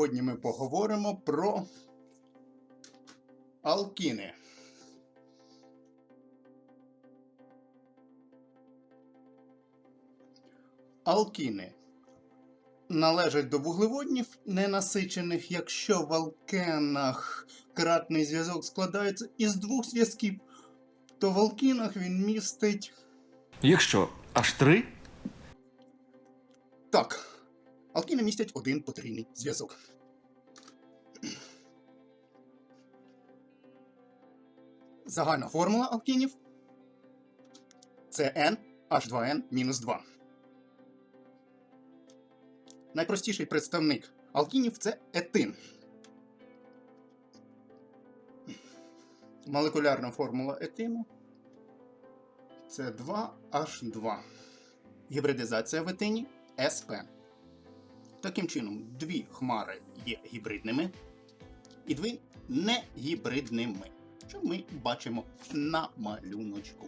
Сьогодні ми поговоримо про алкіни. Алкіни належать до вуглеводнів ненасичених, якщо в алкенах кратний зв'язок складається із двох зв'язків, то в алкінах він містить. Якщо аж три, Так. Алкіни містять один потрійний зв'язок. Загальна формула алкінів це NH2N-2. Найпростіший представник алкінів це етин. Молекулярна формула етину це 2H2. Гібридизація в етині СП. Таким чином, дві хмари є гібридними і дві негібридними, що ми бачимо на малюночку.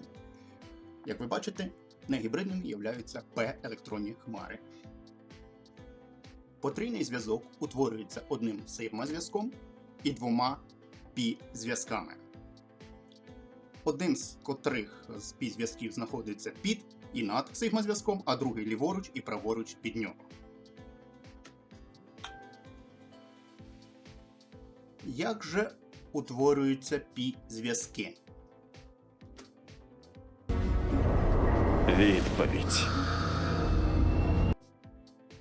Як ви бачите, негібридними являються P-електронні хмари. Потрійний зв'язок утворюється одним сигма-зв'язком і двома пі-зв'язками. Один з котрих з пі-зв'язків знаходиться під і над сигма-зв'язком, а другий ліворуч і праворуч під нього. Як же утворюються пі-зв'язки? відповідь.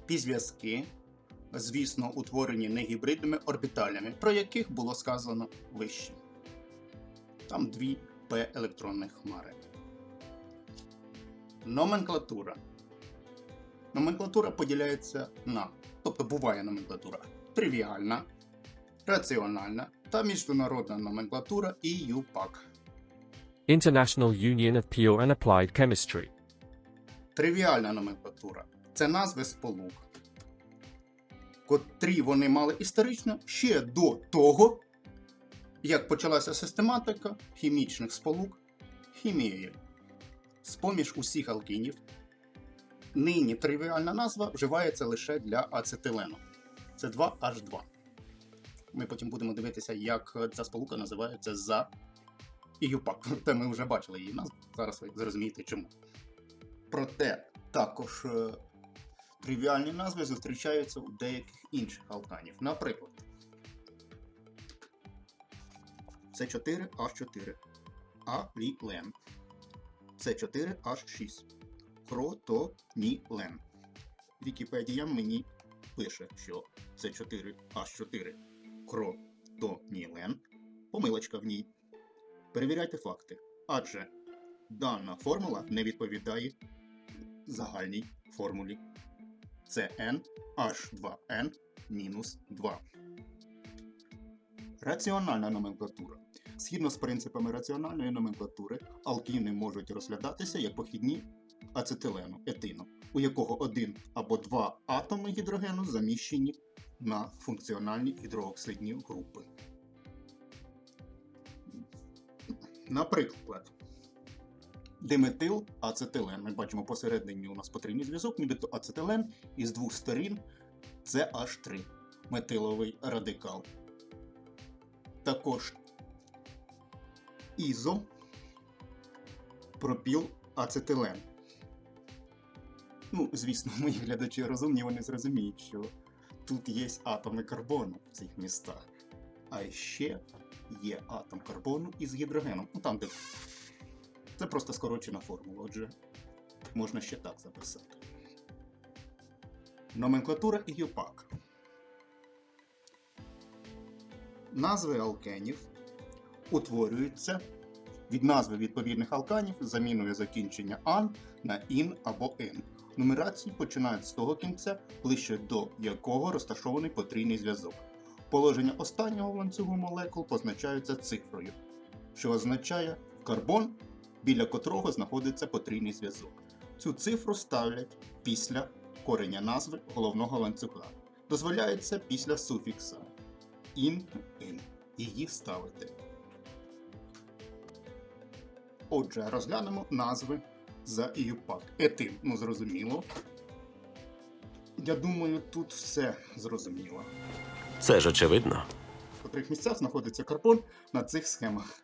Пі-зв'язки, звісно, утворені негібридними орбіталями, про яких було сказано вище. Там дві П-електронних хмари. Номенклатура. Номенклатура поділяється на, тобто буває номенклатура тривіальна, раціональна та міжнародна номенклатура ЮПАК. International Union of Pure and Applied Chemistry. Тривіальна номенклатура це назви сполук, котрі вони мали історично ще до того, як почалася систематика хімічних сполук хімією. З-поміж усіх алкінів, нині тривіальна назва вживається лише для ацетилену. Це 2H2. Ми потім будемо дивитися, як ця сполука називається за ІЮПАК. Та ми вже бачили її назву. Зараз ви зрозумієте чому. Проте також е, тривіальні назви зустрічаються у деяких інших алканів. Наприклад, С4H4 алілен. С4H6 кротонілен. Вікіпедія мені пише, що С4H4 кротонілен. Помилочка в ній. Перевіряйте факти. Адже дана формула не відповідає загальній формулі. Це NH2N мінус 2. Раціональна номенклатура. Згідно з принципами раціональної номенклатури, алкіни можуть розглядатися як похідні ацетилену, етину, у якого один або два атоми гідрогену заміщені на функціональні гідрооксидні групи. Наприклад, диметил ацетилен. Ми бачимо посередині у нас потрійний зв'язок, ацетилен із двох сторін це H3 метиловий радикал. Також ізо пропіл ацетилен. Ну, звісно, мої глядачі розумні, вони зрозуміють, що тут є атоми карбону в цих містах. А ще є атом карбону із гідрогеном. Ну там, де це просто скорочена формула, отже, можна ще так записати. Номенклатура і ЮПАК. Назви алкенів утворюються від назви відповідних алканів заміною закінчення ан на ін або ин. Нумерації починають з того кінця, ближче до якого розташований потрійний зв'язок. Положення останнього ланцюгу молекул позначаються цифрою, що означає карбон, біля котрого знаходиться потрійний зв'язок. Цю цифру ставлять після кореня назви головного ланцюга. Дозволяється після суфікса ін ин. Її ставити. Отже, розглянемо назви за ІЮПАК. Етин, ну зрозуміло. Я думаю, тут все зрозуміло. Це ж очевидно. в котрих місцях знаходиться карбон на цих схемах.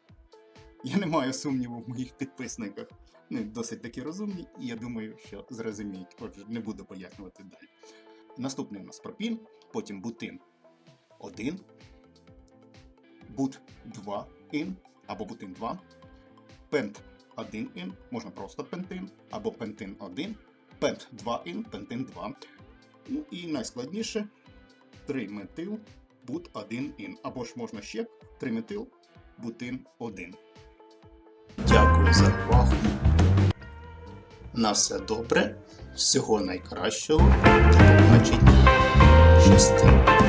Я не маю сумніву в моїх підписниках. Вони досить такі розумні, і я думаю, що зрозуміють. Отже, не буду пояснювати далі. Наступний у нас пропін, потім бутин 1, бут 2 ін або бутин 2, пент 1 ін, можна просто пентин, або пентин 1, пент 2 ін, пентин 2. Ну і найскладніше 3 метил бут 1 ін. Або ж можна ще триметил бутин 1. Дякую за увагу. На все добре. Всього найкращого. До побачення. Щасти.